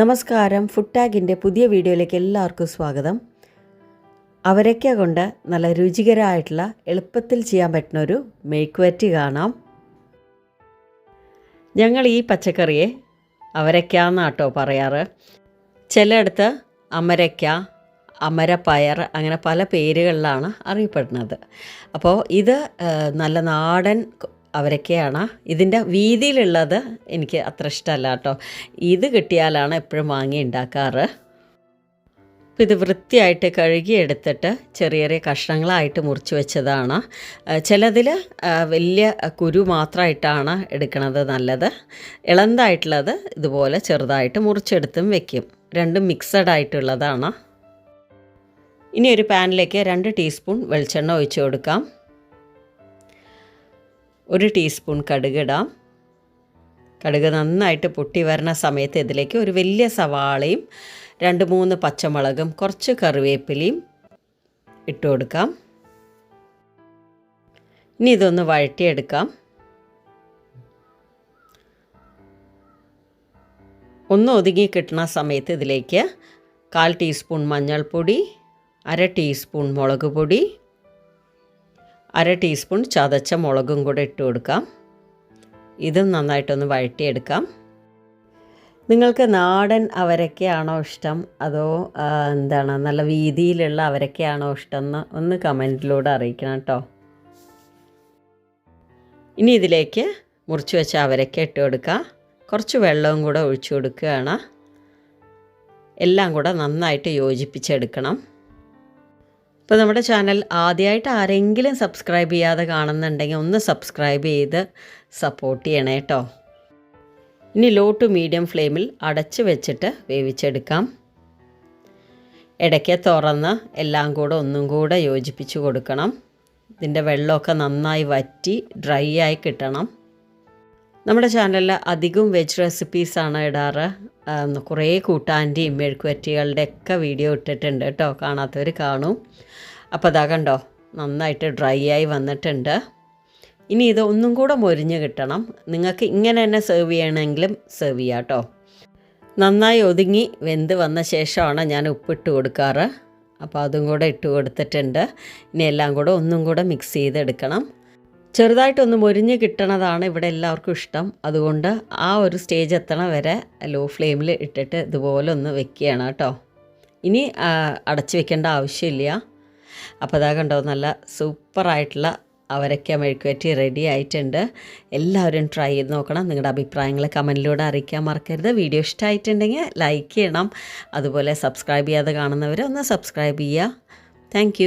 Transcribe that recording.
നമസ്കാരം. ഫുഡ് ടാഗിന്റെ പുതിയ വീഡിയോയിലേക്ക് എല്ലാവർക്കും സ്വാഗതം. അവരയ്ക്ക കൊണ്ട് നല്ല രുചികരമായിട്ടുള്ള എളുപ്പത്തിൽ ചെയ്യാൻ പറ്റുന്ന ഒരു മെഴുക്കുവരട്ടി കാണാം. ഞങ്ങൾ ഈ പച്ചക്കറിയെ അവരയ്ക്ക എന്നാട്ടോ പറയാറ്. ചിലയിടത്ത് അമരയ്ക്ക അമരപ്പയർ അങ്ങനെ പല പേരുകളിലാണ് അറിയപ്പെടുന്നത്. അപ്പോൾ ഇത് നല്ല നാടൻ അവരൊക്കെയാണ്. ഇതിന്റെ വീതിയിലുള്ളത് എനിക്ക് അത്ര ഇഷ്ടമല്ല കേട്ടോ. ഇത് കിട്ടിയാലാണ് എപ്പോഴും വാങ്ങി ഉണ്ടാക്കാറ്. ഇത് വൃത്തിയായിട്ട് കഴുകി എടുത്തിട്ട് ചെറിയ ചെറിയ കഷ്ണങ്ങളായിട്ട് മുറിച്ച് വെച്ചതാണ്. ചിലതിൽ വലിയ കുരു മാത്രമായിട്ടാണ് എടുക്കുന്നത് നല്ലത്. ഇളന്തായിട്ടുള്ളത് ഇതുപോലെ ചെറുതായിട്ട് മുറിച്ചെടുത്തും വെക്കും. രണ്ടും മിക്സഡ് ആയിട്ടുള്ളതാണ്. ഇനി ഒരു പാനിലേക്ക് രണ്ട് ടീസ്പൂൺ വെളിച്ചെണ്ണ ഒഴിച്ചു കൊടുക്കാം. ഒരു ടീസ്പൂൺ കടുക് ഇടാം. കടുക് നന്നായിട്ട് പൊട്ടി വരണ സമയത്ത് ഇതിലേക്ക് ഒരു വലിയ സവാളയും രണ്ട് മൂന്ന് പച്ചമുളകും കുറച്ച് കറിവേപ്പിലയും ഇട്ട് കൊടുക്കാം. ഇനി ഇതൊന്ന് വഴറ്റിയെടുക്കാം. ഒന്ന് ഒതുങ്ങി കിട്ടുന്ന സമയത്ത് ഇതിലേക്ക് കാൽ ടീസ്പൂൺ മഞ്ഞൾപ്പൊടി അര ടീസ്പൂൺ മുളക് പൊടി അര ടീസ്പൂൺ ചതച്ച മുളകും കൂടെ ഇട്ട് കൊടുക്കാം. ഇതും നന്നായിട്ടൊന്ന് വഴറ്റിയെടുക്കാം. നിങ്ങൾക്ക് നാടൻ അവരക്കയാണോ ഇഷ്ടം? അതോ എന്താണ് നല്ല വീതിയിലുള്ള അവരക്കയാണോ ഇഷ്ടം എന്ന് ഒന്ന് കമന്റിലൂടെ അറിയിക്കണം കേട്ടോ. ഇനി ഇതിലേക്ക് മുറിച്ച് വെച്ച അവരൊക്കെ ഇട്ട് കൊടുക്കുക കുറച്ച് വെള്ളവും കൂടെ ഒഴിച്ചു കൊടുക്കുകയാണ്. എല്ലാം കൂടെ നന്നായിട്ട് യോജിപ്പിച്ചെടുക്കണം. ഇപ്പോൾ നമ്മുടെ ചാനൽ ആദ്യമായിട്ട് ആരെങ്കിലും സബ്സ്ക്രൈബ് ചെയ്യാതെ കാണുന്നുണ്ടെങ്കിൽ ഒന്ന് സബ്സ്ക്രൈബ് ചെയ്ത് സപ്പോർട്ട് ചെയ്യണേ കേട്ടോ ഇനി ലോ ടു മീഡിയം ഫ്ലെയിമിൽ അടച്ച് വെച്ചിട്ട് വേവിച്ചെടുക്കാം. ഇടയ്ക്ക് തുറന്ന് എല്ലാം കൂടെ ഒന്നും കൂടെ യോജിപ്പിച്ച് കൊടുക്കണം. ഇതിന്റെ വെള്ളമൊക്കെ നന്നായി വറ്റി ഡ്രൈ ആയി കിട്ടണം. നമ്മുടെ ചാനലിൽ അധികം വെജ് റെസിപ്പീസാണ് ഇടാറ്. കുറേ കൂട്ടാന്റെയും മെഴുക്കുവറ്റികളുടെ ഒക്കെ വീഡിയോ ഇട്ടിട്ടുണ്ട് കേട്ടോ. കാണാത്തവർ കാണും. അപ്പോൾ അതാ കണ്ടോ നന്നായിട്ട് ഡ്രൈ ആയി വന്നിട്ടുണ്ട്. ഇനി ഇത് ഒന്നും കൂടെ മൊരിഞ്ഞ് കിട്ടണം. നിങ്ങൾക്ക് ഇങ്ങനെ തന്നെ സെർവ് ചെയ്യണമെങ്കിലും സെർവ് ചെയ്യാം കേട്ടോ. നന്നായി ഒതുങ്ങി വെന്ത് വന്ന ശേഷമാണ് ഞാൻ ഉപ്പിട്ട് കൊടുക്കാറ്. അപ്പോൾ അതും കൂടെ ഇട്ട് കൊടുത്തിട്ടുണ്ട്. ഇനി എല്ലാം കൂടെ ഒന്നും കൂടെ മിക്സ് ചെയ്തെടുക്കണം. ചെറുതായിട്ടൊന്ന് മൊരിഞ്ഞ് കിട്ടണതാണ് ഇവിടെ എല്ലാവർക്കും ഇഷ്ടം. അതുകൊണ്ട് ആ ഒരു സ്റ്റേജ് എത്തണ വരെ ലോ ഫ്ലെയിമിൽ ഇട്ടിട്ട് ഇതുപോലെ ഒന്ന് വെക്കുകയാണ് കേട്ടോ. ഇനി അടച്ചു വെക്കേണ്ട ആവശ്യമില്ല. അപ്പോൾ അതാ കണ്ടോ നല്ല സൂപ്പറായിട്ടുള്ള അവരൊക്കെ മെഴുക്കുവറ്റി റെഡി ആയിട്ടുണ്ട്. എല്ലാവരും ട്രൈ ചെയ്ത് നോക്കണം. നിങ്ങളുടെ അഭിപ്രായങ്ങൾ കമന്റിലൂടെ അറിയിക്കാൻ മറക്കരുത്. വീഡിയോ ഇഷ്ടമായിട്ടുണ്ടെങ്കിൽ ലൈക്ക് ചെയ്യണം. അതുപോലെ സബ്സ്ക്രൈബ് ചെയ്യാതെ കാണുന്നവർ ഒന്ന് സബ്സ്ക്രൈബ് ചെയ്യുക. താങ്ക്